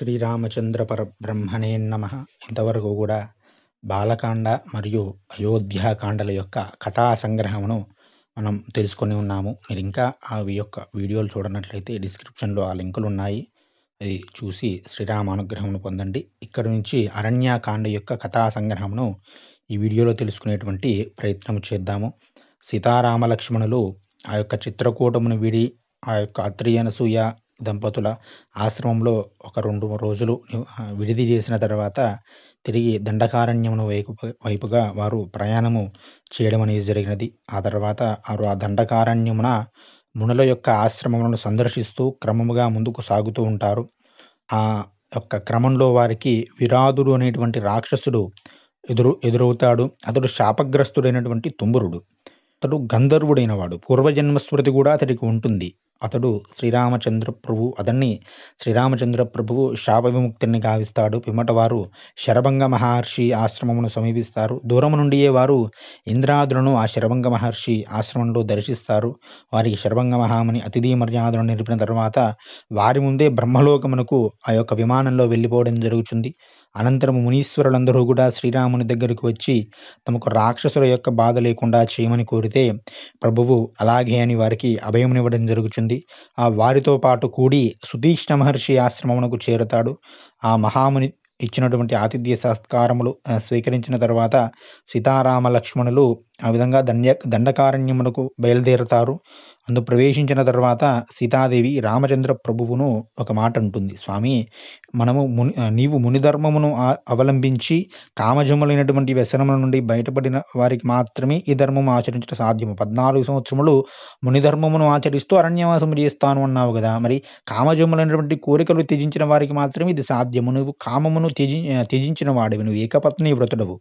శ్రీరామచంద్ర పరబ్రహ్మణే నమ. ఇంతవరకు కూడా బాలకాండ మరియు అయోధ్యాకాండల యొక్క కథా సంగ్రహమును మనం తెలుసుకొని ఉన్నాము. మీరు ఇంకా అవి యొక్క వీడియోలు చూడనట్లయితే డిస్క్రిప్షన్లో ఆ లింకులు ఉన్నాయి. అది చూసి శ్రీరామ అనుగ్రహమును పొందండి. ఇక్కడ నుంచి అరణ్యకాండ యొక్క కథా సంగ్రహమును ఈ వీడియోలో తెలుసుకునేటువంటి ప్రయత్నం చేద్దాము. సీతారామ లక్ష్మణులు ఆ యొక్క చిత్రకూటమును విడి ఆ యొక్క అత్రి అనసూయ దంపతుల ఆశ్రమంలో ఒక రెండు రోజులు విడిది చేసిన తర్వాత తిరిగి దండకారణ్యమును వైపు వైపుగా వారు ప్రయాణము చేయడం అనేది జరిగినది. ఆ తర్వాత వారు ఆ దండకారణ్యమున మునుల యొక్క ఆశ్రమములను సందర్శిస్తూ క్రమముగా ముందుకు సాగుతూ ఉంటారు. ఆ యొక్క క్రమంలో వారికి విరాధుడు అనేటువంటి రాక్షసుడు ఎదురు ఎదురవుతాడు. అతడు శాపగ్రస్తుడైనటువంటి తుంబురుడు. అతడు గంధర్వుడైన వాడు పూర్వజన్మ స్మృతి కూడా అతడికి ఉంటుంది. అతడు శ్రీరామచంద్ర ప్రభు అతన్ని శ్రీరామచంద్ర ప్రభువు శాప విముక్తిని గావిస్తాడు. పిమ్మట వారు శరభంగ మహర్షి ఆశ్రమమును సమీపిస్తారు. దూరం నుండియే వారు ఇంద్రాదులను ఆ శరభంగ మహర్షి ఆశ్రమంలో దర్శిస్తారు. వారికి శరభంగ మహాముని అతిథి మర్యాదలను నిలిపిన తర్వాత వారి ముందే బ్రహ్మలోకమునకు ఆ యొక్క విమానంలో వెళ్ళిపోవడం జరుగుతుంది అనంతరం మునీశ్వరులందరూ కూడా శ్రీరాముని దగ్గరకు వచ్చి తమకు రాక్షసుల యొక్క బాధ లేకుండా చేయమని కోరితే ప్రభువు అలాగే అని వారికి అభయమునివ్వడం జరుగుతుంది ఆ వారితో పాటు కూడి సుతీష్ణ మహర్షి ఆశ్రమమునకు చేరుతాడు. ఆ మహాముని ఇచ్చినటువంటి ఆతిథ్య సత్కారములు స్వీకరించిన తర్వాత సీతారామ లక్ష్మణులు ఆ విధంగా దండ దండకారణ్యమునకు బయలుదేరుతారు. అందు ప్రవేశించిన తర్వాత సీతాదేవి రామచంద్ర ప్రభువును ఒక మాట అంటుంది. స్వామి మనము ముని నీవు మునిధర్మమును అవలంబించి కామజములైనటువంటి వ్యసనముల నుండి బయటపడిన వారికి మాత్రమే ఈ ధర్మము ఆచరించడం సాధ్యము. పద్నాలుగు సంవత్సరములు మునిధర్మమును ఆచరిస్తూ అరణ్యవాసము చేస్తాను అన్నావు కదా! మరి కామజములైనటువంటి కోరికలు త్యజించిన వారికి మాత్రమే ఇది సాధ్యము. నువ్వు కామమును త్యజి త్యజించిన వాడివి. నువ్వు ఏకపత్ని వ్రతుడవు.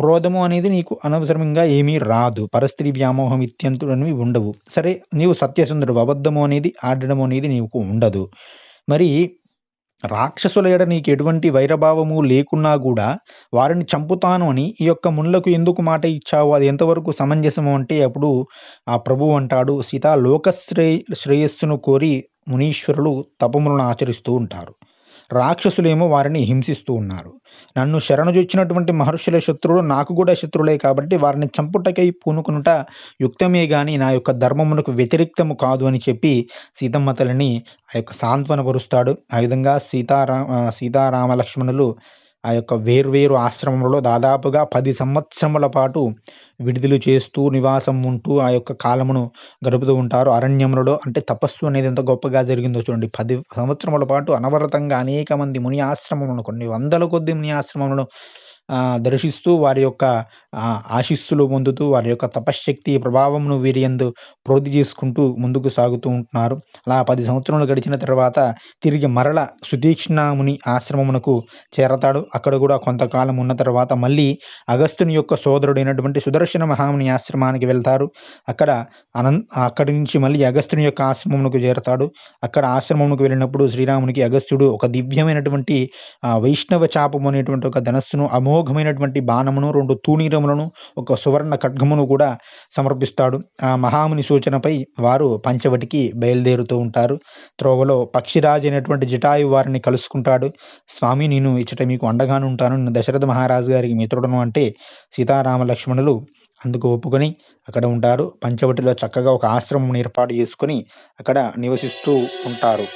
క్రోధము అనేది నీకు అనవసరంగా ఏమీ రాదు. పరస్త్రీ వ్యామోహం ఇత్యంతుడనివి ఉండవు. సరే నీవు సత్యసుందరుడు. అబద్ధము అనేది ఆడడము అనేది నీకు ఉండదు. మరి రాక్షసుల ఎడ నీకు ఎటువంటి వైరభావము లేకున్నా కూడా వారిని చంపుతాను అని ఈ యొక్క ముళ్ళకు ఎందుకు మాట ఇచ్చావు? అది ఎంతవరకు సమంజసము అంటే అప్పుడు ఆ ప్రభువు అంటాడు సీత లోకశ్రేయ శ్రేయస్సును కోరి మునీశ్వరులు తపములను ఆచరిస్తూ ఉంటారు. రాక్షసులేమో వారిని హింసిస్తూ ఉన్నారు. నన్ను శరణుజొచ్చినటువంటి మహర్షుల శత్రువులు నాకు కూడా శత్రువులే కాబట్టి వారిని చంపుటకై పూనుకునుట యుక్తమే గాని నా యొక్క ధర్మమునకు వ్యతిరేక్తము కాదు అని చెప్పి సీతమ్మ తల్లిని ఆ యొక్క సాంత్వనపరుస్తాడు ఆ విధంగా సీతారా సీతారామ లక్ష్మణులు ఆ యొక్క వేర్వేరు ఆశ్రమంలో దాదాపుగా పది సంవత్సరముల పాటు విడుదల చేస్తూ నివాసం ఉంటూ ఆ యొక్క కాలమును గడుపుతూ ఉంటారు. అరణ్యములలో అంటే తపస్సు అనేది ఎంత గొప్పగా జరిగిందో చూడండి. పది సంవత్సరముల పాటు అనవరతంగా అనేక మంది ముని ఆశ్రమములను కొన్ని వందల కొద్ది ముని ఆశ్రమములను దర్శిస్తూ వారి యొక్క ఆశిస్సులు పొందుతూ వారి యొక్క తపశ్శక్తి ప్రభావంను వీరి ఎందు ప్రోధి చేసుకుంటూ ముందుకు సాగుతూ ఉంటున్నారు. అలా పది సంవత్సరాలు గడిచిన తర్వాత తిరిగి మరల సుదీక్షణాముని ఆశ్రమమునకు చేరతాడు. అక్కడ కూడా కొంతకాలం ఉన్న తర్వాత మళ్ళీ అగస్తుని యొక్క సోదరుడైనటువంటి సుదర్శన మహాముని ఆశ్రమానికి వెళ్తారు. అక్కడ అనం అక్కడి నుంచి మళ్ళీ అగస్తుని యొక్క ఆశ్రమమునకు చేరతాడు. అక్కడ ఆశ్రమమునకు వెళ్ళినప్పుడు శ్రీరామునికి అగస్త్యుడు ఒక దివ్యమైనటువంటి వైష్ణవ చాపము అనేటువంటి ఒక ధనస్సును అమో అమోఘమైనటువంటి బాణమును రెండు తూణీరములను ఒక సువర్ణ ఖడ్గమును కూడా సమర్పిస్తాడు. ఆ మహాముని సూచనపై వారు పంచవటికి బయలుదేరుతూ ఉంటారు. త్రోవలో పక్షిరాజు అయినటువంటి జటాయు వారిని కలుసుకుంటాడు. స్వామి నేను ఇచ్చట మీకు అండగానుంటాను నేను దశరథ మహారాజు గారికి మిత్రుడను అంటే సీతారామ లక్ష్మణులు అందుకు ఒప్పుకొని అక్కడ ఉంటారు. పంచవటిలో చక్కగా ఒక ఆశ్రమం ఏర్పాటు చేసుకొని అక్కడ నివసిస్తూ ఉంటారు.